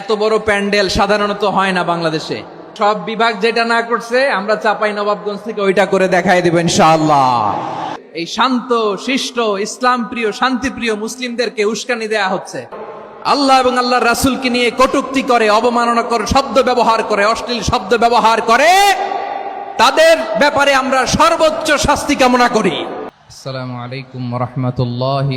এত বড় প্যান্ডেল সাধারণত হয় না বাংলাদেশে। সব বিভাগ যেটা না করছে, আমরা চাপাই নবাবগঞ্জ থেকে ওইটা করে দেখাই দেব ইনশাআল্লাহ। এই শান্ত, শিষ্ট ইসলাম প্রিয় শান্তিপ্রিয় মুসলিমদেরকে উস্কানি দেয়া হচ্ছে। আল্লাহ এবং আল্লাহর রাসূলকে নিয়ে কটুক্তি করে অবমাননা করে শব্দ ব্যবহার করে, অশ্লীল শব্দ ব্যবহার করে, তাদের ব্যাপারে আমরা সর্বোচ্চ শাস্তি কামনা করি। আসসালামু আলাইকুম রহমতুল্লাহি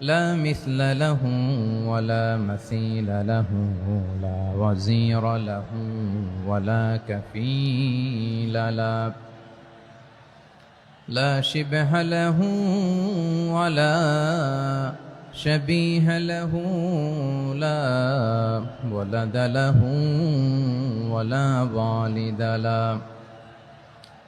لا مثل له ولا مثيل له لا وزير له ولا كفيل له. لا شبه له ولا شبيه له لا ولد له ولا والد له.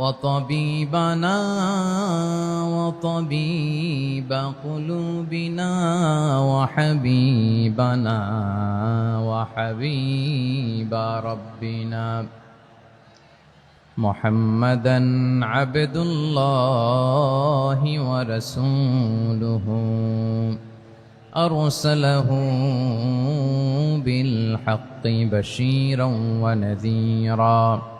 وطبيبنا وطبيب قلوبنا وحبيبنا وحبيب ربنا. محمدا عبد الله ورسوله. أرسله بالحق بشيرا ونذيرا.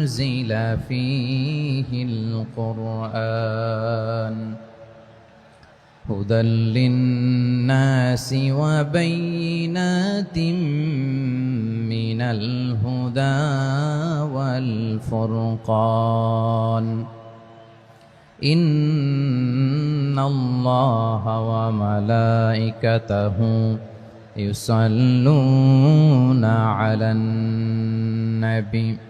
أنزل فيه القرآن هدى للناس وبينات من الهدى والفرقان إن الله وملائكته يصلون على النبي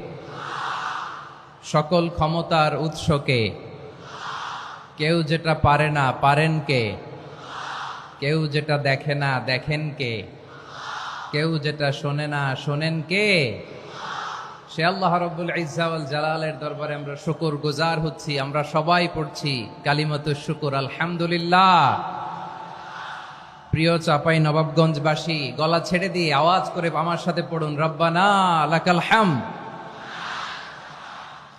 সকল ক্ষমতার উৎসকে। কেউ যেটা পারে না পারেন কে? কেউ যেটা দেখে না দেখেন কে? কেউ যেটা শোনে না শোনেন কে? সে আল্লাহ রব্বুল ইজাউল জালালের দরবারে আমরা শুকুর গুজার হচ্ছি, আমরা সবাই পড়ছি কালিমত শুকুর, আলহামদুলিল্লাহ। প্রিয় চাপাই নবাবগঞ্জবাসী, গলা ছেড়ে দিয়ে আওয়াজ করে আমার সাথে পড়ুন, রব্বানা লাকাল হাম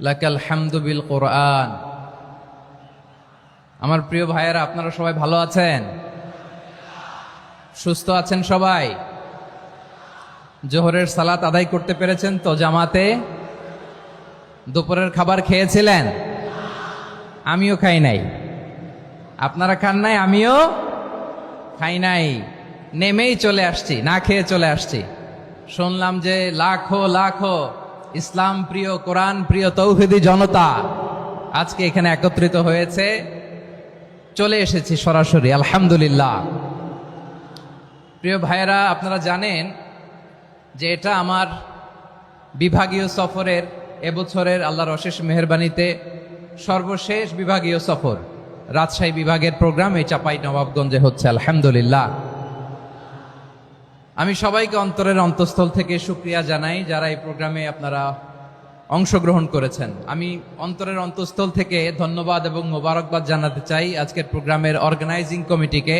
লাকাল হামদুবিল কোরআন। আমার প্রিয় ভাইয়েরা, আপনারা সবাই ভালো আছেন? সুস্থ আছেন সবাই? জোহরের সালাত আদায় করতে পেরেছেন তো জামাতে? দুপুরের খাবার খেয়েছিলেন? আমিও খাই নাই। আপনারা খান নাই, আমিও খাই নাই। নেমেই চলে আসছি, না খেয়ে চলে আসছি। শুনলাম যে লাখো লাখো ইসলাম প্রিয় কোরআন, প্রিয় তৌহিদি জনতা, আজকে এখানে একত্রিত হয়েছে। চলে এসেছি সরাসরি, আলহামদুলিল্লাহ। প্রিয় ভাইয়েরা, আপনারা জানেন যে এটা আমার বিভাগীয় সফরের এবছরের আল্লাহর অশেষ মেহরবানিতে সর্বশেষ বিভাগীয় সফর। রাজশাহী বিভাগের প্রোগ্রাম এই চাপাই নবাবগঞ্জে হচ্ছে, আলহামদুলিল্লাহ। আমি সবাইকে অন্তরের অন্তঃস্থল থেকে সুক্রিয়া জানাই যারা এই প্রোগ্রামে আপনারা অংশগ্রহণ করেছেন। আমি অন্তরের অন্তঃস্থল থেকে ধন্যবাদ এবং মোবারকবাদ জানাতে চাই আজকের প্রোগ্রামের অর্গানাইজিং কমিটিকে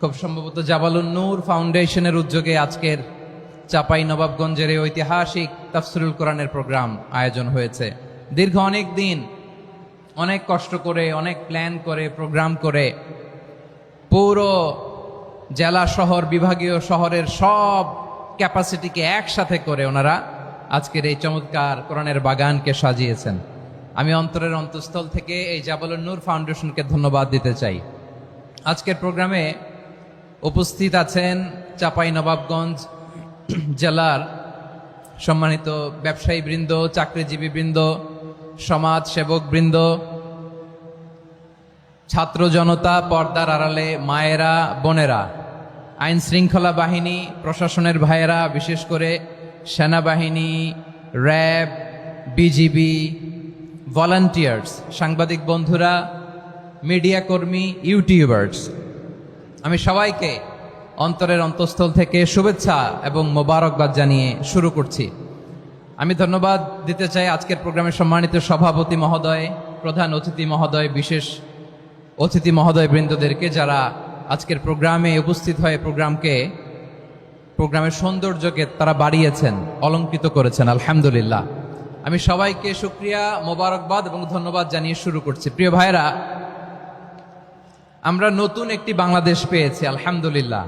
খুব সম্ভবত জাবালুন নূর ফাউন্ডেশনের উদ্যোগে আজকের চাপাই নবাবগঞ্জের এই ঐতিহাসিক তাফসিরুল কোরআনের প্রোগ্রাম আয়োজন হয়েছে। দীর্ঘ অনেক দিন, অনেক কষ্ট করে, অনেক প্ল্যান করে প্রোগ্রাম করে পুরো জেলা শহর, বিভাগীয় শহরের সব ক্যাপাসিটিকে একসাথে করে ওনারা আজকের এই চমৎকার কোরআনের বাগানকে সাজিয়েছেন। আমি অন্তরের অন্তঃস্থল থেকে এই জাবালুন নূর ফাউন্ডেশনকে ধন্যবাদ দিতে চাই। আজকের প্রোগ্রামে উপস্থিত আছেন চাপাই নবাবগঞ্জ জেলার সম্মানিত ব্যবসায়ী বৃন্দ চাকরিজীবী বৃন্দ সমাজ সেবক বৃন্দ ছাত্র জনতা, পর্দার আড়ালে মায়েরা, বোনেরা। আইন শৃঙ্খলা বাহিনী, প্রশাসনের ভাইয়েরা, বিশেষ করে সেনাবাহিনী, র্যাব, বিজিবি, ভলান্টিয়ার্স, সাংবাদিক বন্ধুরা, মিডিয়া কর্মী, ইউটিউবার্স। আমি সবাইকে অন্তরের অন্তঃস্থল থেকে শুভেচ্ছা এবং মোবারকবাদ জানিয়ে শুরু করছি। আমি ধন্যবাদ দিতে চাই আজকের প্রোগ্রামের সম্মানিত সভাপতি মহোদয়, প্রধান অতিথি মহোদয়, বিশেষ অতিথি মহোদয় বৃন্দদেরকে যারা আজকের প্রোগ্রামে উপস্থিত হয়ে প্রোগ্রামকে, প্রোগ্রামের সৌন্দর্যকে তারা বাড়িয়েছেন, অলঙ্কৃত করেছেন, আলহামদুলিল্লাহ। আমি সবাইকে সুক্রিয়া মোবারকবাদ এবং ধন্যবাদ জানিয়ে শুরু করছি। প্রিয় ভাইরা আমরা নতুন একটি বাংলাদেশ পেয়েছি, আলহামদুলিল্লাহ।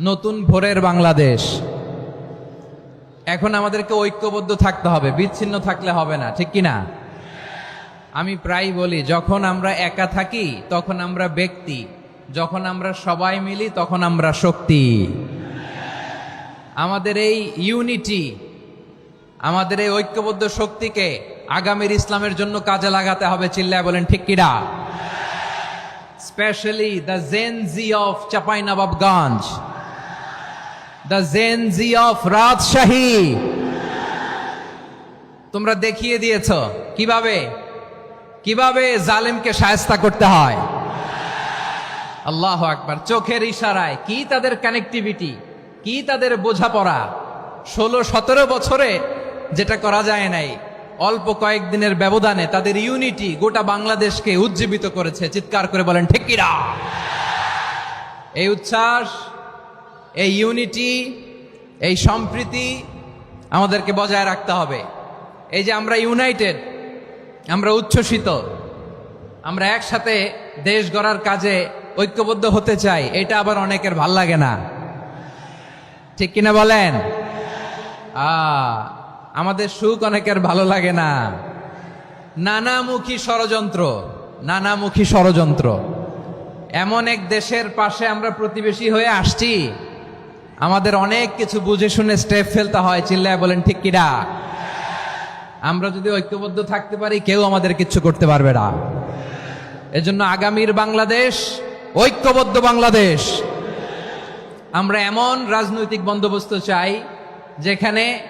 নতুন ভোরের বাংলাদেশ। এখন আমাদেরকে ঐক্যবদ্ধ থাকতে হবে, বিচ্ছিন্ন থাকলে হবে না, ঠিক কি না আমি প্রায় বলি, যখন আমরা একা থাকি, তখন আমরা ব্যক্তি। যখন আমরা সবাই মিলি, তখন আমরা শক্তি। আমাদের এই ইউনিটি, আমাদের এই ঐক্যবদ্ধ শক্তিকে আগামীর ইসলামের জন্য কাজে লাগাতে হবে, চিল্লায় বলেন, ঠিক কিরা specially the GenZ of Chapai Nawabganj the GenZ of Rajshahi তোমরা দেখিয়ে দিয়েছ, কীভাবে? কীভাবে জালেমকে সায়স্তা করতে হয়? আল্লাহ আকবার। চোখের ইশারায়, কি তাদের কানেক্টিভিটি কি তাদের বোঝাপড়া? ষোলো, সতেরো বছরে যেটা করা যায় নাই, অল্প কয়েকদিনের ব্যবধানে তাদের ইউনিটি গোটা বাংলাদেশকে উজ্জীবিত করেছে। চিৎকার করে বলেন ঠিকিরা এই উচ্ছ্বাস, এই ইউনিটি এই সম্প্রীতি আমাদেরকে বজায় রাখতে হবে। এই যে আমরা ইউনাইটেড আমরা উচ্ছ্বসিত, আমরা একসাথে দেশ গড়ার কাজে ঐক্যবদ্ধ হতে চাই, এটা আবার অনেকের ভালো লাগে না। ঠিক কিনা বলেন? আমাদের সুখ অনেকের ভালো লাগে না। নানামুখী ষড়যন্ত্র নানামুখী ষড়যন্ত্র। এমন এক দেশের পাশে আমরা প্রতিবেশী হয়ে আসছি, আমাদের অনেক কিছু বুঝে শুনে স্টেপ ফেলতে হয়, চিল্লায় বলেন, ঠিক কিনা? আমরা যদি ঐক্যবদ্ধ থাকতে পারি, কেউ আমাদের কিচ্ছু করতে পারবে না। এজন্য আগামীর বাংলাদেশ ঐক্যবদ্ধ বাংলাদেশ। আমরা এমন রাজনৈতিক বন্দোবস্ত চাই, যেখানে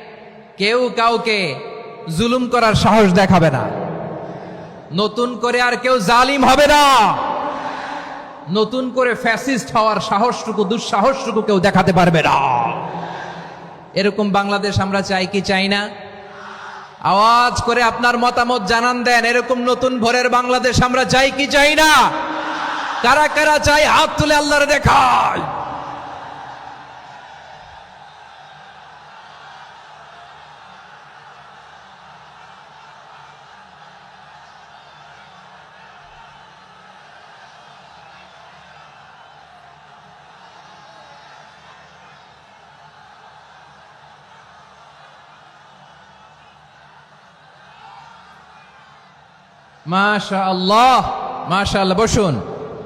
কেউ কাউকে জুলুম করার সাহস দেখাবে না। নতুন করে আর কেউ জালিম হবে না। নতুন করে ফ্যাসিস্ট হওয়ার সাহসটুকু, দুঃসাহসটুকু কেউ দেখাতে পারবে না। এরকম বাংলাদেশ আমরা চাই কি চাই না? আওয়াজ করে আপনার মতামত জানান দেন, এরকম নতুন ভোরের বাংলাদেশ আমরা চাই কি চাই না? কারা কারা চাই হাত তুলে আল্লাহরে দেখায়। মাশা আল্লাহ মাশা আল্লাহ বসুন।